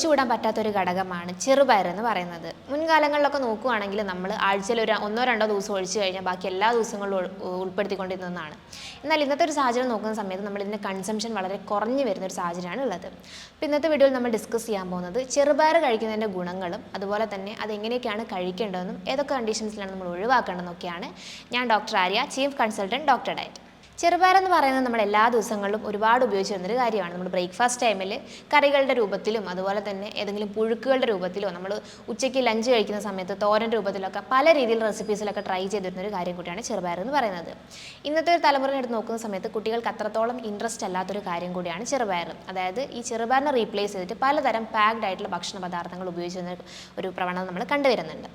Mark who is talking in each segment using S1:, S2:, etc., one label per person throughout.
S1: ഒഴിച്ചുകൂടാൻ പറ്റാത്തൊരു ഘടകമാണ് ചെറുപയർ എന്ന് പറയുന്നത്. മുൻകാലങ്ങളിലൊക്കെ നോക്കുകയാണെങ്കിൽ നമ്മൾ ആഴ്ചയിൽ ഒരു ഒന്നോ രണ്ടോ ദിവസം ഒഴിച്ചു കഴിഞ്ഞാൽ ബാക്കി എല്ലാ ദിവസങ്ങളിലും ഉൾ- ഉൾപ്പെടുത്തിക്കൊണ്ടിരുന്നതാണ്. എന്നാൽ ഇന്നത്തെ ഒരു സാഹചര്യം നോക്കുന്ന സമയത്ത് നമ്മൾ ഇതിന്റെ കൺസംഷൻ വളരെ കുറഞ്ഞു വരുന്ന ഒരു സാഹചര്യമാണ് ഉള്ളത്. അപ്പോൾ ഇന്നത്തെ വീഡിയോയിൽ നമ്മൾ ഡിസ്കസ് ചെയ്യാൻ പോകുന്നത് ചെറുപയർ കഴിക്കുന്നതിന്റെ ഗുണങ്ങളും അതുപോലെ തന്നെ അത് എങ്ങനെയൊക്കെയാണ് കഴിക്കേണ്ടതെന്നും ഏതൊക്കെ കണ്ടീഷൻസിലാണ് നമ്മൾ ഒഴിവാക്കേണ്ടതെന്നൊക്കെയാണ്. ഞാൻ doctor Arya chief consultant doctor diet. ചെറുപയർ എന്ന് പറയുന്നത് നമ്മൾ എല്ലാ ദിവസങ്ങളിലും ഒരുപാട് ഉപയോഗിച്ച് വരുന്നൊരു കാര്യമാണ്. നമ്മൾ ബ്രേക്ക്ഫാസ്റ്റ് ടൈമിൽ കറികളുടെ രൂപത്തിലും അതുപോലെ തന്നെ ഏതെങ്കിലും പുഴുക്കുകളുടെ രൂപത്തിലോ നമ്മൾ ഉച്ചയ്ക്ക് ലഞ്ച് കഴിക്കുന്ന സമയത്ത് തോരൻ രൂപത്തിലൊക്കെ പല രീതിയിൽ റെസിപ്പീസിലൊക്കെ ട്രൈ ചെയ്തിരുന്ന ഒരു കാര്യം കൂടിയാണ് ചെറുപയർ എന്ന് പറയുന്നത്. ഇന്നത്തെ ഒരു തലമുറ എടുത്ത് നോക്കുന്ന സമയത്ത് കുട്ടികൾക്ക് അത്രത്തോളം ഇൻട്രസ്റ്റ് അല്ലാത്തൊരു കാര്യം കൂടിയാണ് ചെറുപയർ അതായത് ഈ ചെറുപയറിനെ റീപ്ലേസ് ചെയ്തിട്ട് പലതരം പാക്ഡ് ആയിട്ടുള്ള ഭക്ഷണ പദാർത്ഥങ്ങൾ ഉപയോഗിച്ച് ഒരു പ്രവണത നമ്മൾ കണ്ടുവരുന്നുണ്ട്.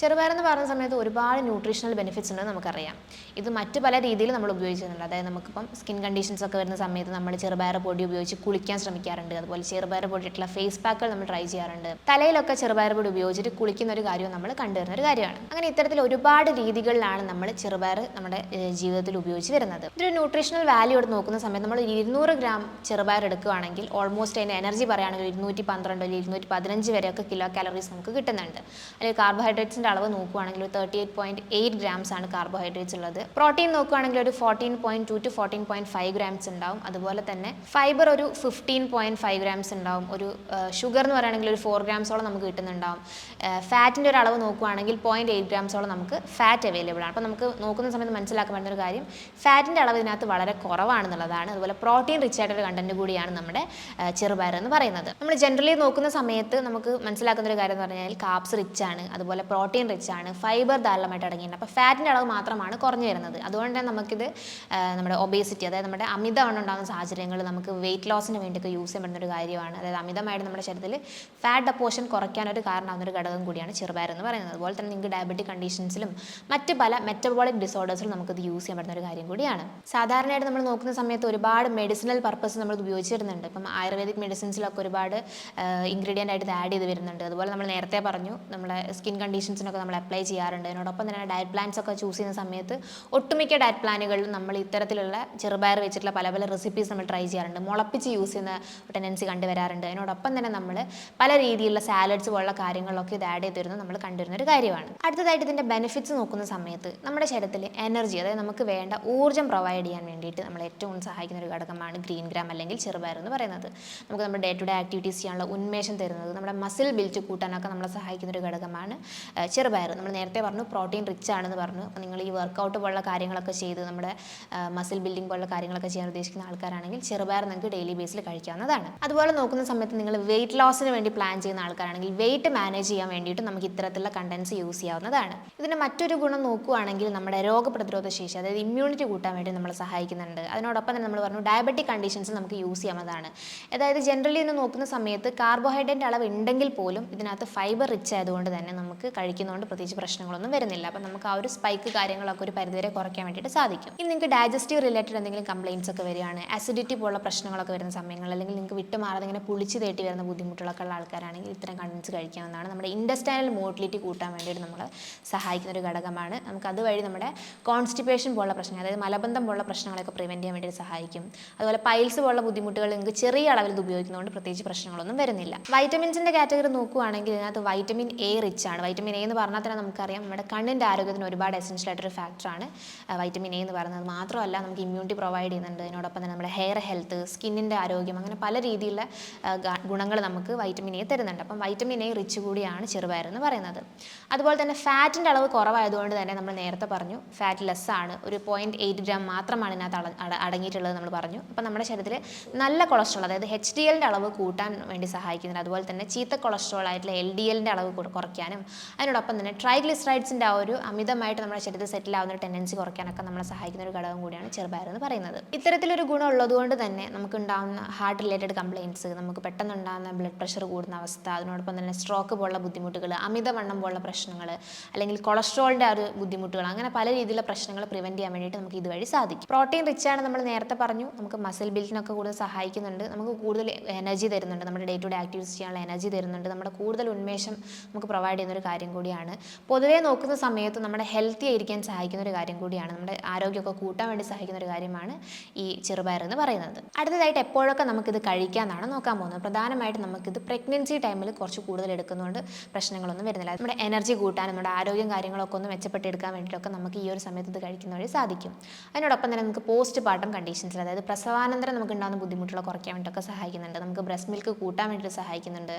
S1: ചെറുപയർ എന്ന് പറയുന്ന സമയത്ത് ഒരുപാട് ന്യൂട്രീഷണൽ ബെനിഫിറ്റ്സ് ഉണ്ടെന്ന് നമുക്കറിയാം. ഇത് മറ്റ് പല രീതിയിൽ നമ്മൾ ഉപയോഗിക്കുന്നുണ്ട് അതായത് നമുക്കിപ്പം സ്കിൻ കണ്ടീഷൻസ് ഒക്കെ വരുന്ന സമയത്ത് നമ്മൾ ചെറുപയർ പൊടി ഉപയോഗിച്ച് കുളിക്കാൻ ശ്രമിക്കാറുണ്ട്. അതുപോലെ ചെറുപയർ പൊടിയിട്ടുള്ള ഫേസ് പാക്കുകൾ നമ്മൾ ട്രൈ ചെയ്യാറുണ്ട്. തലയിലൊക്കെ ചെറുപയർ പൊടി ഉപയോഗിച്ചിട്ട് കുളിക്കുന്ന ഒരു കാര്യവും നമ്മൾ കണ്ടുവരുന്ന ഒരു കാര്യമാണ്. അങ്ങനെ ഇത്തരത്തിൽ ഒരുപാട് രീതികളിലാണ് നമ്മൾ ചെറുപയർ നമ്മുടെ ജീവിതത്തിൽ ഉപയോഗിച്ച് വരുന്നത്. ഇതൊരു ന്യൂട്രീഷണൽ വാല്യൂ എടുത്ത് നോക്കുന്ന സമയത്ത് നമ്മൾ ഇരുന്നൂറ് ഗ്രാം ചെറുപയർ എടുക്കുകയാണെങ്കിൽ ഓൾമോസ്റ്റ് അതിന്റെ എനർജി പറയുകയാണെങ്കിൽ ഇരുന്നൂറ്റി പന്ത്രണ്ട് ഇരുന്നൂറ്റി പതിനഞ്ച് വരെയൊക്കെ കിലോ കാലറീസ് നമുക്ക് കിട്ടുന്നുണ്ട്. അല്ലെങ്കിൽ കാർബോഹൈഡ്രേറ്റ്സിന്റെ അളവ് നോക്കുകയാണെങ്കിൽ ഒരു thirty eight point eight grams ആണ് കാർബോഹൈഡ്രേറ്റ്സ് ഉള്ളത്. പ്രോട്ടീൻ നോക്കുകയാണെങ്കിൽ ഒരു fourteen point two two fourteen point five grams ഉണ്ടാവും. അതുപോലെ തന്നെ ഫൈബർ ഒരു ഫിഫ്റ്റീൻ പോയിന്റ് ഫൈവ് ഗ്രാംസ് ഉണ്ടാവും. ഒരു ഷുഗർ എന്ന് പറയുകയാണെങ്കിൽ ഒരു ഫോർ ഗ്രാംസോളം നമുക്ക് കിട്ടുന്നുണ്ടാവും. ഫാറ്റിന്റെ ഒരു അളവ് നോക്കുകയാണെങ്കിൽ പോയിന്റ് എയ്റ്റ് ഗ്രാംസോളം നമുക്ക് ഫാറ്റ് അവൈലബിൾ ആണ്. അപ്പോൾ നമുക്ക് നോക്കുന്ന സമയത്ത് മനസ്സിലാക്കാൻ പറ്റുന്ന ഒരു കാര്യം ഫാറ്റിന്റെ അളവ് ഇതിനകത്ത് വളരെ കുറവാണെന്നുള്ളതാണ്. അതുപോലെ പ്രോട്ടീൻ റിച്ച് ആയിട്ടൊരു കണ്ടന്റ് കൂടിയാണ് നമ്മുടെ ചെറുപയർ എന്ന് പറയുന്നത്. നമ്മൾ ജനറലി നോക്കുന്ന സമയത്ത് നമുക്ക് മനസ്സിലാക്കുന്ന ഒരു കാര്യം എന്ന് പറഞ്ഞാൽ കാപ്സ് റിച്ച് ആണ്. അതുപോലെ പ്രോട്ടീൻ റിച്ച് ആണ്. ഫൈബർ ധാരാളമായിട്ട് അടങ്ങിയിട്ടുണ്ട്. അപ്പോൾ ഫാറ്റിന്റെ അളവ് മാത്രമാണ് കുറഞ്ഞു വരുന്നത്. അതുകൊണ്ട് തന്നെ നമുക്കിത് നമ്മുടെ ഒബേസിറ്റി അതായത് നമ്മുടെ അമിതവണ്ണം ഉണ്ടാകുന്ന സാഹചര്യങ്ങൾ നമുക്ക് വെയിറ്റ് ലോസിന് വേണ്ടിയൊക്കെ യൂസ് ചെയ്യാൻ പറ്റുന്ന ഒരു കാര്യമാണ്. അതായത് അമിതമായിട്ട് നമ്മുടെ ശരീരത്തിൽ ഫാറ്റ് ഡെപ്പോഷൻ കുറയ്ക്കാൻ ഒരു കാരണമാകുന്ന ഒരു ഘടകം കൂടിയാണ് ചെറുപയർ എന്ന് പറയുന്നത്. അതുപോലെ തന്നെ നിങ്ങൾക്ക് ഡയബറ്റിക് കണ്ടീഷൻസിലും മറ്റ് പല മെറ്റബോളിക് ഡിസോർഡേഴ്സിലും നമുക്ക് ഇത് യൂസ് ചെയ്യാൻ പറ്റുന്ന ഒരു കാര്യം കൂടിയാണ്. സാധാരണയായിട്ട് നമ്മൾ നോക്കുന്ന സമയത്ത് ഒരുപാട് മെഡിസിനൽ പർപ്പസ് നമ്മൾ ഉപയോഗിച്ചിരുന്നുണ്ട്. ഇപ്പം ആയുർവേദിക് മെഡിസിൻസിലൊക്കെ ഒരുപാട് ഇൻഗ്രീഡിയന്റ് ആയിട്ട് ഇത് ആഡ് ചെയ്ത് വരുന്നുണ്ട്. അതുപോലെ നമ്മൾ നേരത്തെ പറഞ്ഞു നമ്മളെ സ്കിൻ കണ്ടീഷൻസിനൊക്കെ നമ്മൾ അപ്ലൈ ചെയ്യാറുണ്ട്. അതിനോടൊപ്പം തന്നെ ഡയറ്റ് പ്ലാൻസ് ഒക്കെ ചൂസ് ചെയ്യുന്ന സമയത്ത് ഒട്ടുമിക്ക ഡയറ്റ് പ്ലാനുകളിലും നമ്മൾ ഇത്തരത്തിലുള്ള ചെറുപയർ വെച്ചിട്ടുള്ള പല പല റെസിപ്പീസ് നമ്മൾ ട്രൈ ചെയ്യാറുണ്ട്. മുളപ്പിച്ച് യൂസ് ചെയ്യുന്ന ടെൻഡൻസി കണ്ടുവരാറുണ്ട് അതിനോടൊപ്പം തന്നെ നമ്മൾ പല രീതിയിലുള്ള സാലഡ്സ് പോലുള്ള കാര്യങ്ങളൊക്കെ ഇത് ആഡ് ചെയ്ത് വരുന്നത് നമ്മൾ കണ്ടുവരുന്ന ഒരു കാര്യമാണ്. അടുത്തതായിട്ട് ഇതിന്റെ ബെനിഫിറ്റ്സ് നോക്കുന്ന സമയത്ത് നമ്മുടെ ശരീരത്തിൽ എനർജി അതായത് നമുക്ക് വേണ്ട ഊർജം പ്രൊവൈഡ് ചെയ്യാൻ വേണ്ടിയിട്ട് നമ്മൾ ഏറ്റവും സഹായിക്കുന്ന ഒരു ഘടകമാണ് ഗ്രീൻ ഗ്രാം അല്ലെങ്കിൽ ചെറുപയർ എന്ന് പറയുന്നത്. നമുക്ക് നമ്മുടെ ഡേ ടു ഡേ ആക്ടിവിറ്റീസ് ചെയ്യാനുള്ള ഉന്മേഷം തരുന്നത് നമ്മുടെ മസിൽ ബിൽറ്റ് കൂട്ടാനൊക്കെ നമ്മളെ സഹായിക്കുന്ന ഒരു ഘടകമാണ് ചെറുപയർ നമ്മൾ നേരത്തെ പറഞ്ഞു പ്രോട്ടീൻ റിച്ച് ആണെന്ന് പറഞ്ഞു. അപ്പോൾ നിങ്ങൾ ഈ വർക്കൗട്ട് പോലുള്ള കാര്യങ്ങളൊക്കെ ചെയ്ത് നമ്മുടെ മസിൽ ബിൽഡിംഗ് പോലുള്ള കാര്യങ്ങളൊക്കെ ചെയ്യാൻ ഉദ്ദേശിക്കുന്ന ആൾക്കാരാണെങ്കിൽ ചെറുപയർ നിങ്ങൾക്ക് ഡെയിലി ബേസിൽ കഴിക്കാവുന്നതാണ്. അതുപോലെ നോക്കുന്ന സമയത്ത് നിങ്ങൾ വെയിറ്റ് ലോസിന് വേണ്ടി പ്ലാൻ ചെയ്യുന്ന ആൾക്കാരാണെങ്കിൽ വെയിറ്റ് മാനേജ് ചെയ്യാൻ വേണ്ടിയിട്ട് നമുക്ക് ഇത്തരത്തിലുള്ള കണ്ടൻസ് യൂസ് ചെയ്യാവുന്നതാണ്. ഇതിന്റെ മറ്റൊരു ഗുണം നോക്കുകയാണെങ്കിൽ നമ്മുടെ രോഗപ്രതിരോധ ശേഷി അതായത് ഇമ്മ്യൂണിറ്റി കൂട്ടാൻ വേണ്ടി നമ്മളെ സഹായിക്കുന്നുണ്ട്. അതിനോടൊപ്പം തന്നെ നമ്മൾ പറഞ്ഞു ഡയബറ്റിക് കണ്ടീഷൻസ് നമുക്ക് യൂസ് ചെയ്യാവുന്നതാണ്. അതായത് ജനറലി ഇന്ന് നോക്കുന്ന സമയത്ത് കാർബോഹൈഡ്രേറ്റ് അളവ് ഉണ്ടെങ്കിൽ പോലും ഇതിനകത്ത് ഫൈബർ റിച്ച് ആയതുകൊണ്ട് തന്നെ നമുക്ക് കഴിക്കുന്നതുകൊണ്ട് പ്രത്യേകിച്ച് പ്രശ്നങ്ങളൊന്നും വരുന്നില്ല. അപ്പം നമുക്ക് ആ ഒരു സ്പൈക്ക് കാര്യങ്ങളൊക്കെ ഒരു പരിധിവരെ കുറയ്ക്കാൻ വേണ്ടിയിട്ട് സാധിക്കും. ഇനി നിങ്ങൾക്ക് ഡൈജസ്റ്റീവ് റിലേറ്റഡ് എന്തെങ്കിലും കംപ്ലയിൻസ് ഒക്കെ വരികയാണ് അസിഡിറ്റി പോലുള്ള പ്രശ്നങ്ങളൊക്കെ വരുന്ന സമയങ്ങൾ അല്ലെങ്കിൽ നിങ്ങൾക്ക് വിട്ടുമാറാതെ ഇങ്ങനെ പുളിച്ച് തേട്ടി വരുന്ന ബുദ്ധിമുട്ടുകളൊക്കെ ഉള്ള ആൾക്കാരാണെങ്കിൽ ഇത്തരം കണ്ടൻസ് കഴിക്കാവുന്നതാണ്. നമ്മുടെ ഇൻഡസ്റ്റൈനൽ മോട്ടിലിറ്റി കൂട്ടാൻ വേണ്ടിയിട്ട് നമ്മൾ സഹായിക്കുന്ന ഒരു ഘടകമാണ്. നമുക്ക് അതുവഴി നമ്മുടെ കോൺസ്റ്റിപ്പേഷൻ പോലുള്ള പ്രശ്നങ്ങൾ അതായത് മലബന്ധം പോലുള്ള പ്രശ്നങ്ങളൊക്കെ പ്രിവെന്റ് ചെയ്യാൻ വേണ്ടിയിട്ട് സഹായിക്കും. അതുപോലെ പൈൽസ് പോലുള്ള ബുദ്ധിമുട്ടുകൾ നിങ്ങൾക്ക് ചെറിയ അളവിൽ ഇത് ഉപയോഗിക്കുന്നതുകൊണ്ട് പ്രത്യേകിച്ച് പ്രശ്നങ്ങളൊന്നും വരുന്നില്ല. വൈറ്റമിൻസിന്റെ കാറ്റഗറി നോക്കുകയാണെങ്കിൽ ഇതിനകത്ത് വൈറ്റമിൻ എ റിച്ച് ആണ്. വൈറ്റമിൻ എ എന്ന് പറഞ്ഞാൽ തന്നെ നമുക്കറിയാം. നമ്മുടെ കണ്ണിന്റെ ആരോഗ്യത്തിന് ഒരുപാട് എസെൻഷ്യൽ ആയിട്ടൊരു ഫാക്ടറാണ് വൈറ്റമിൻ എ എന്ന് പറയുന്നത്. മാത്രമല്ല നമുക്ക് ഇമ്മ്യൂണിറ്റി പ്രൊവൈഡ് ചെയ്യുന്നുണ്ട്. അതിനോടൊപ്പം തന്നെ നമ്മുടെ ഹെയർ ഹെൽത്ത് സ്കിന്നിന്റെ ആരോഗ്യം അങ്ങനെ പല രീതിയിലുള്ള ഗുണങ്ങൾ നമുക്ക് വൈറ്റമിൻ എ തരുന്നുണ്ട്. അപ്പം വൈറ്റമിൻ എ റിച്ച് കൂടിയാണ് ചെറുപയർ എന്ന് പറയുന്നത്. അതുപോലെ തന്നെ ഫാറ്റിന്റെ അളവ് കുറവായതുകൊണ്ട് തന്നെ നമ്മൾ നേരത്തെ പറഞ്ഞു ഫാറ്റ് ലെസ് ആണ്. ഒരു പോയിന്റ് എയ്റ്റ് ഗ്രാം മാത്രമാണ് ഇതിനകത്ത് അടങ്ങിയിട്ടുള്ളത് നമ്മൾ പറഞ്ഞു. അപ്പം നമ്മുടെ ശരീരത്തിൽ നല്ല കൊളസ്ട്രോൾ അതായത് എച്ച് ഡി എല്ലിന്റെ അളവ് കൂട്ടാൻ വേണ്ടി സഹായിക്കുന്നുണ്ട്. അതുപോലെ തന്നെ ചീത്ത കൊളസ്ട്രോൾ ആയിട്ടുള്ള എൽ ഡി എല്ലിന്റെ അളവ് കുറയ്ക്കാനും കുറയ്ക്കാനും അതിനോടൊപ്പം തന്നെ ട്രൈഗ്ലിസറൈഡ്സിന്റെ ആ ഒരു അമിതമായിട്ട് നമ്മുടെ ശരീരത്തിൽ സെറ്റിൽ ആവുന്ന ടെൻഡൻസി കുറയ്ക്കാനൊക്കെ നമ്മളെ സഹായിക്കുന്ന ഒരു ഘടകം കൂടിയാണ് ചെറുപയർ എന്ന് പറയുന്നത്. ഇത്തരത്തിലൊരു ഗുണം ഉള്ളതുകൊണ്ട് തന്നെ നമുക്ക് ഉണ്ടാകുന്ന ഹാർട്ട് റിലേറ്റഡ് കംപ്ലയിൻസ് നമുക്ക് പെട്ടെന്ന് ഉണ്ടാകുന്ന ബ്ലഡ് പ്രഷർ കൂടുന്ന അവസ്ഥ അതിനോടൊപ്പം തന്നെ സ്ട്രോക്ക് പോലുള്ള ബുദ്ധിമുട്ടുകൾ അമിതവണ്ണം പോലുള്ള പ്രശ്നങ്ങൾ അല്ലെങ്കിൽ കൊളസ്ട്രോളിന്റെ ആ ഒരു ബുദ്ധിമുട്ടുകൾ അങ്ങനെ പല രീതിയിലുള്ള പ്രശ്നങ്ങൾ പ്രിവെന്റ് ചെയ്യാൻ വേണ്ടിയിട്ട് നമുക്ക് ഇതുവഴി സാധിക്കും. പ്രോട്ടീൻ റിച്ച് ആണ് നമ്മൾ നേരത്തെ പറഞ്ഞു നമുക്ക് മസിൽ ബിൽഡിനൊക്കെ കൂടുതൽ സഹായിക്കുന്നുണ്ട് നമുക്ക് കൂടുതൽ എനർജി തരുന്നുണ്ട് നമ്മുടെ ഡേ ടു ഡേ ആക്ടിവിറ്റീസ് ചെയ്യാനുള്ള എനർജി തരുന്നുണ്ട് നമ്മുടെ കൂടുതൽ ഉന്മേഷം നമുക്ക് പ്രൊവൈഡ് ചെയ്യുന്ന ഒരു കാര്യം കൂടിയാണ്. പൊതുവേ നോക്കുന്ന സമയത്ത് നമ്മുടെ ഹെൽത്തി ആയിരിക്കാൻ സഹായിക്കുന്ന ഒരു കാര്യം കൂടിയാണ്. നമ്മുടെ ആരോഗ്യമൊക്കെ കൂട്ടാൻ വേണ്ടി സഹായിക്കുന്ന ഒരു കാര്യമാണ് ഈ ചെറുപയർ എന്ന് പറയുന്നത്. അടുത്തതായിട്ട് എപ്പോഴൊക്കെ നമുക്കിത് കഴിക്കാമെന്നാണ് നോക്കാൻ പോകുന്നത്. പ്രധാനമായിട്ട് നമുക്കിത് പ്രഗ്നൻസി ടൈമിൽ കുറച്ച് കൂടുതൽ എടുക്കുന്നതുകൊണ്ട് പ്രശ്നങ്ങളൊന്നും വരുന്നില്ല. നമ്മുടെ എനർജി കൂട്ടാനും നമ്മുടെ ആരോഗ്യം കാര്യങ്ങളൊക്കെ ഒന്ന് മെച്ചപ്പെട്ടെടുക്കാൻ വേണ്ടിയിട്ടൊക്കെ നമുക്ക് ഈ ഒരു സമയത്ത് ഇത് കഴിക്കുന്ന വഴി സാധിക്കും. അതിനോടൊപ്പം തന്നെ നമുക്ക് പോസ്റ്റ് പാർട്ടം കണ്ടീഷൻസിൽ അതായത് പ്രസവാനന്തരം നമുക്ക് ഉണ്ടാകുന്ന ബുദ്ധിമുട്ടുകൾ കുറയ്ക്കാൻ വേണ്ടിയിട്ടൊക്കെ സഹായിക്കുന്നുണ്ട്. നമുക്ക് ബ്രസ്റ്റ് മിൽക്ക് കൂട്ടാൻ വേണ്ടിയിട്ട് സഹായിക്കുന്നുണ്ട്.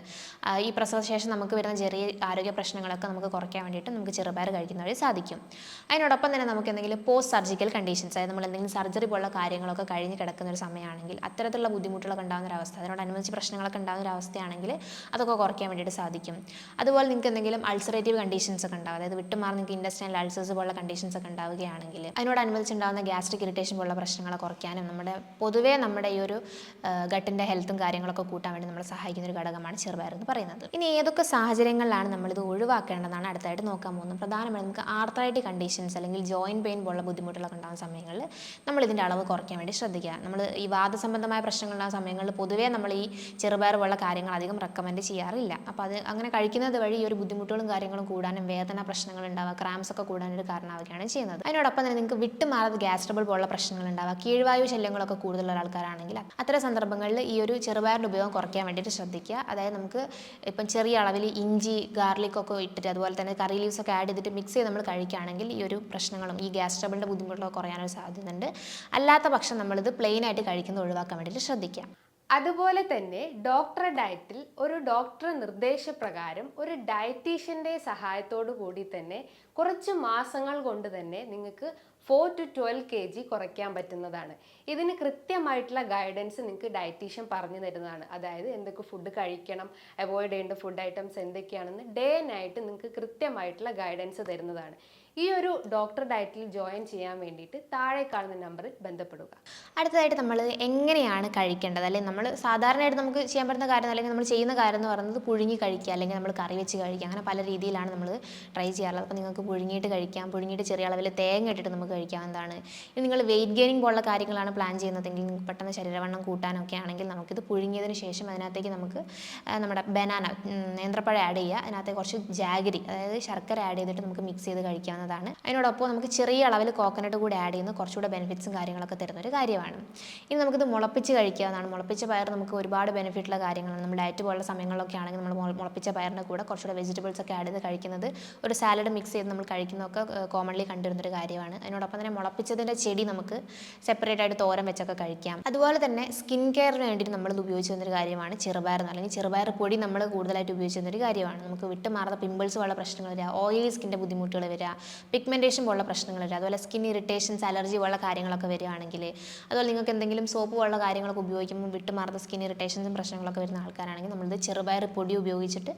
S1: ഈ പ്രസവശേഷം നമുക്ക് വരുന്ന ചെറിയ ആരോഗ്യ പ്രശ്നങ്ങളൊക്കെ നമുക്ക് കുറയ്ക്കാൻ വേണ്ടിയിട്ട് നമുക്ക് ചെറുപയർ കഴിക്കുന്ന വഴി സാധിക്കും. അതിനോടൊപ്പം തന്നെ നമുക്ക് എന്തെങ്കിലും പോസ്റ്റ് സർജിക്കൽ കണ്ടീഷൻസ് അതായത് നമ്മൾ എന്തെങ്കിലും സർജറി പോലുള്ള കാര്യങ്ങളൊക്കെ കഴിഞ്ഞ് കിടക്കുന്ന ഒരു സമയമാണെങ്കിൽ അത്തരത്തിലുള്ള ബുദ്ധിമുട്ടുകളൊക്കെ ഉണ്ടാകുന്ന ഒരു അവസ്ഥ അതിനോടനുബന്ധിച്ച് പ്രശ്നങ്ങളൊക്കെ ഉണ്ടാകുന്ന ഒരു അവസ്ഥയാണെങ്കിൽ അതൊക്കെ കുറയ്ക്കാൻ വേണ്ടിയിട്ട് സാധിക്കും. അതുപോലെ നിങ്ങൾക്ക് എന്തെങ്കിലും അൾസറേറ്റീവ് കണ്ടീഷൻസ് ഒക്കെ ഉണ്ടാവും അതായത് വിട്ടുമാറി നിങ്ങൾക്ക് ഇൻഡസ്ട്രിയൽ അൾസേഴ്സ് പോലുള്ള കണ്ടീഷൻസ് ഒക്കെ ഉണ്ടാവുകയാണെങ്കിൽ അതിനോടനുബന്ധിച്ച് ഉണ്ടാകുന്ന ഗ്യാസ്ട്രിക് ഇറിറ്റേഷൻ പോലുള്ള പ്രശ്നങ്ങളെ കുറയ്ക്കാനും നമ്മുടെ പൊതുവേ നമ്മുടെ ഈ ഒരു ഗട്ടിന്റെ ഹെൽത്തും കാര്യങ്ങളൊക്കെ കൂട്ടാൻ വേണ്ടി നമ്മളെ സഹായിക്കുന്ന ഒരു ഘടകമാണ് ചെറുപയർ എന്ന് പറയുന്നത്. ഇനി ഏതൊക്കെ സാഹചര്യങ്ങളിലാണ് നമ്മളിത് ഒഴിവാക്കേണ്ടതാണ് അടുത്തായിട്ട് നോക്കാൻ പോകുന്നത്. പ്രധാനമായും നമുക്ക് ആർത്രൈറ്റിക് കണ്ടീഷൻസ് അല്ലെങ്കിൽ ജോയിന്റ് പെയിൻ പോലുള്ള ബുദ്ധിമുട്ടുകളൊക്കെ ഉണ്ടാകുന്ന സമയങ്ങളിൽ നമ്മൾ ഇതിന്റെ അളവ് കുറയ്ക്കാൻ വേണ്ടി ശ്രദ്ധിക്കുക. നമ്മൾ ഈ വാദസംബന്ധമായ പ്രശ്നങ്ങളുള്ള സമയങ്ങളിൽ പൊതുവേ നമ്മൾ ഈ ചെറുപയർ പോലുള്ള കാര്യങ്ങൾ അധികം റെക്കമെൻഡ് ചെയ്യാറില്ല. അപ്പോൾ അത് അങ്ങനെ കഴിക്കുന്നത് വഴി ഈ ഒരു ബുദ്ധിമുട്ടുകളും കാര്യങ്ങളും കൂടാനും വേദന പ്രശ്നങ്ങൾ ഉണ്ടാവുക ക്രാംസ് ഒക്കെ കൂടാനൊരു കാരണമാവുകയാണ് ചെയ്യുന്നത്. അതിനോടൊപ്പം തന്നെ നിങ്ങൾക്ക് വിട്ടുമാറാത്ത ഗ്യാസ്ട്രബിൾ പോലുള്ള പ്രശ്നങ്ങൾ ഉണ്ടാവുക കീഴ്വായു ശല്യങ്ങളൊക്കെ കൂടുതലുള്ള ആൾക്കാരാണെങ്കിൽ അത്തരം സന്ദർഭങ്ങളിൽ ഈ ഒരു ചെറുപയറിന്റെ ഉപയോഗം കുറയ്ക്കാൻ വേണ്ടിയിട്ട് ശ്രദ്ധിക്കുക. അതായത് നമുക്ക് ഇപ്പം ചെറിയ അളവിൽ ഇഞ്ചി ഗാർലിക് ഒക്കെ ഇട്ടിട്ട് അതുപോലെ തന്നെ കറി ലീവ്സ് ഒക്കെ ആഡ് ചെയ്തിട്ട് മിക്സ് ചെയ്ത് നമ്മൾ കഴിക്കുകയാണെങ്കിൽ ഈ ഒരു പ്രശ്നങ്ങളും ഈ ഗ്യാസ് ട്രബിളിന്റെ ബുദ്ധിമുട്ടുകളൊക്കെ കുറയാനൊരു സാധ്യതയുണ്ട്. അല്ലാത്ത പക്ഷം നമ്മളിത് പ്ലെയിൻ ആയിട്ട് കഴിക്കുന്നത് ഒഴിവാക്കാൻ വേണ്ടിയിട്ട് ശ്രദ്ധിക്കുക.
S2: അതുപോലെ തന്നെ ഡോക്ടറെ ഡയറ്റിൽ ഒരു ഡോക്ടർ നിർദ്ദേശപ്രകാരം ഒരു ഡയറ്റീഷ്യന്റെ സഹായത്തോടു കൂടി തന്നെ കുറച്ച് മാസങ്ങൾ കൊണ്ട് തന്നെ നിങ്ങൾക്ക് four to twelve K G കുറയ്ക്കാൻ പറ്റുന്നതാണ്. ഇതിന് കൃത്യമായിട്ടുള്ള ഗൈഡൻസ് നിങ്ങൾക്ക് ഡയറ്റീഷ്യൻ പറഞ്ഞു തരുന്നതാണ്. അതായത് എന്തൊക്കെ ഫുഡ് കഴിക്കണം അവോയ്ഡ് ചെയ്യേണ്ട ഫുഡ് ഐറ്റംസ് എന്തൊക്കെയാണെന്ന് ഡേ നൈറ്റ് നിങ്ങൾക്ക് കൃത്യമായിട്ടുള്ള ഗൈഡൻസ് തരുന്നതാണ്. ഈ ഒരു ഡോക്ടർ ഡയറ്റിൽ ജോയിൻ ചെയ്യാൻ വേണ്ടിയിട്ട് താഴെ കാണുന്ന നമ്പറിൽ ബന്ധപ്പെടുക.
S1: അടുത്തതായിട്ട് നമ്മൾ എങ്ങനെയാണ് കഴിക്കേണ്ടത്? അല്ലെങ്കിൽ നമ്മൾ സാധാരണയായിട്ട് നമുക്ക് ചെയ്യാൻ പറ്റുന്ന കാര്യം അല്ലെങ്കിൽ നമ്മൾ ചെയ്യുന്ന കാര്യം എന്ന് പറയുന്നത് പുഴുങ്ങി കഴിക്കുക അല്ലെങ്കിൽ നമ്മൾ കറി വെച്ച് കഴിക്കുക. അങ്ങനെ പല രീതിയിലാണ് നമ്മൾ ട്രൈ ചെയ്യാറുള്ളത്. അപ്പോൾ നിങ്ങൾക്ക് പുഴുങ്ങിയിട്ട് കഴിക്കാം പുഴുങ്ങിയിട്ട് ചെറിയ അളവിൽ തേങ്ങ ഇട്ടിട്ട് നമുക്ക് കഴിക്കാവുന്നതാണ്. ഇനി നിങ്ങൾ വെയിറ്റ് ഗെയിനിങ് പോലുള്ള കാര്യങ്ങളാണ് പ്ലാൻ ചെയ്യുന്നതെങ്കിൽ പെട്ടെന്ന് ശരീരവണ്ണം കൂട്ടാനൊക്കെ ആണെങ്കിൽ നമുക്കിത് പുഴുങ്ങിയതിന് ശേഷം അതിനകത്തേക്ക് നമുക്ക് നമ്മുടെ ബനാന നേന്ത്രപ്പഴം ആഡ് ചെയ്യുക. അതിനകത്ത് കുറച്ച് ജാഗരി അതായത് ശർക്കര ആഡ് ചെയ്തിട്ട് നമുക്ക് മിക്സ് ചെയ്ത് കഴിക്കാവുന്നതാണ്. അതിനോടൊപ്പം നമുക്ക് ചെറിയ അളവിൽ കോക്കനട്ട് കൂടി ആഡ് ചെയ്യുന്ന. കുറച്ചുകൂടെ ബെനിഫിറ്റ്സും കാര്യങ്ങളൊക്കെ തരുന്ന ഒരു കാര്യമാണ്. ഇനി നമുക്കിത് മുളപ്പിച്ച് കഴിക്കാവുന്നതാണ്. മുളപ്പിച്ച പയർ നമുക്ക് ഒരുപാട് ബെനിഫിറ്റുള്ള കാര്യങ്ങളാണ്. നമ്മൾ ഡയറ്റ് പോലുള്ള സമയങ്ങളിലൊക്കെ ആണെങ്കിൽ നമ്മൾ മുളപ്പിച്ച പയറിന്റെ കൂടെ കുറച്ചുകൂടെ വെജിറ്റബിൾസ് ഒക്കെ ആഡ് ചെയ്ത് കഴിക്കുന്നത്. ഒരു സാലഡ് മിക്സ് ചെയ്ത് നമ്മൾ കഴിക്കുന്നതൊക്കെ കോമൺലി കണ്ടുവരുന്നൊരു കാര്യമാണ്. അതിനോടൊപ്പം തന്നെ മുളപ്പിച്ചതിന്റെ ചെടി നമുക്ക് സെപ്പറേറ്റ് ആയിട്ട് തോരൻ വെച്ചൊക്കെ കഴിക്കാം. അതുപോലെ തന്നെ സ്കിൻ കെയറിന് വേണ്ടിയിട്ട് നമ്മളിത് ഉപയോഗിച്ച് വരുന്നൊരു കാര്യമാണ് ചെറുപയർ എന്ന് അല്ലെങ്കിൽ ചെറുപയർ പൊടി നമ്മൾ കൂടുതലായിട്ട് ഉപയോഗിച്ച് വരുന്നൊരു കാര്യമാണ്. നമുക്ക് വിട്ടുമാറുന്ന പിമ്പിൾസ് പോലുള്ള പ്രശ്നങ്ങൾ വരിക ഓയിലി സ്കിന്റെ ബുദ്ധിമുട്ടുകൾ വരിക പിഗ്മെന്റേഷൻ പോലുള്ള പ്രശ്നങ്ങൾ വരിക അതുപോലെ സ്കിൻ ഇറിറ്റേഷൻസ് അലർജി പോലുള്ള കാര്യങ്ങളൊക്കെ വരികയാണെങ്കിൽ അതുപോലെ നിങ്ങൾക്ക് എന്തെങ്കിലും സോപ്പ് പോലുള്ള കാര്യങ്ങളൊക്കെ ഉപയോഗിക്കുമ്പോൾ വിട്ടുമാറുന്ന സ്കിൻ ഇറിറ്റേഷൻസും പ്രശ്നങ്ങളൊക്കെ വരുന്ന ആൾക്കാരാണെങ്കിൽ നമ്മളിത് ചെറുപയർ പൊടി ഉപയോഗിച്ചിട്ട്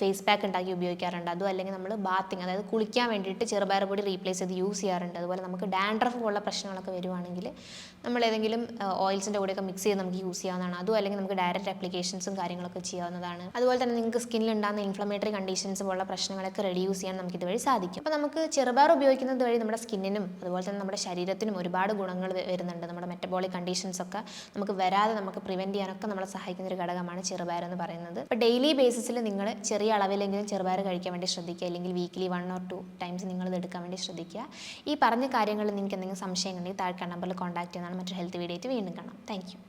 S1: ഫേസ് പാക്ക് ഉണ്ടാക്കി ഉപയോഗിക്കാറുണ്ട്. അതും അല്ലെങ്കിൽ നമ്മൾ ബാത്തിങ് അതായത് കുളിക്കാൻ വേണ്ടിയിട്ട് ചെറുപയർ പൊടി റീപ്ലേസ് ചെയ്ത് യൂസ് ചെയ്യാറുണ്ട്. അതുപോലെ നമുക്ക് ഡാൻഡ്രഫ് പോലുള്ള പ്രശ്നങ്ങളൊക്കെ വരുവാണെങ്കിൽ നമ്മൾ ഏതെങ്കിലും ഓയിൽസിന്റെ കൂടെയൊക്കെ മിക്സ് ചെയ്ത് നമുക്ക് യൂസ് ചെയ്യാവുന്നതാണ്. അതും അല്ലെങ്കിൽ നമുക്ക് ഡയറക്റ്റ് അപ്ലിക്കേഷൻസും കാര്യങ്ങളൊക്കെ ചെയ്യാവുന്നതാണ്. അതുപോലെ തന്നെ നിങ്ങൾക്ക് സ്കിന്നിൽ ഉണ്ടാകുന്ന ഇൻഫ്ലമേറ്ററി കണ്ടീഷൻസ് പോലുള്ള പ്രശ്നങ്ങളൊക്കെ റെഡ്യൂസ് ചെയ്യാൻ നമുക്ക് ഇതുവഴി സാധിക്കും. അപ്പോൾ നമുക്ക് ചെറുപയർ ഉപയോഗിക്കുന്നത് വഴി നമ്മുടെ സ്കിന്നിനും അതുപോലെ തന്നെ നമ്മുടെ ശരീരത്തിനും ഒരുപാട് ഗുണങ്ങൾ വരുന്നുണ്ട്. നമ്മുടെ മെറ്റബോളിക് കണ്ടീഷൻസ് ഒക്കെ നമുക്ക് വരാതെ നമുക്ക് പ്രിവെന്റ് ചെയ്യാനൊക്കെ നമ്മളെ സഹായിക്കുന്ന ഒരു ഘടകമാണ് ചെറുപയർ എന്ന് പറയുന്നത്. അപ്പോൾ ഡെയിലി ബേസിസിൽ നിങ്ങൾ ചെറിയ അളവിലെങ്കിലും ചെറുപയർ കഴിക്കാൻ വേണ്ടി ശ്രദ്ധിക്കുക. അല്ലെങ്കിൽ weekly one or two times നിങ്ങളിത് എടുക്കാൻ വേണ്ടി ശ്രദ്ധിക്കുക. ഈ പറഞ്ഞ കാര്യങ്ങളിൽ നിങ്ങൾക്ക് എന്തെങ്കിലും സംശയങ്ങളുണ്ടെങ്കിൽ താഴെ നമ്പറിൽ കോൺടാക്ട് ചെയ്യുന്നതാണ് മറ്റൊരു ഹെൽത്ത് വീഡിയോ ആയിട്ട് വീണ്ടും കാണാം. താങ്ക്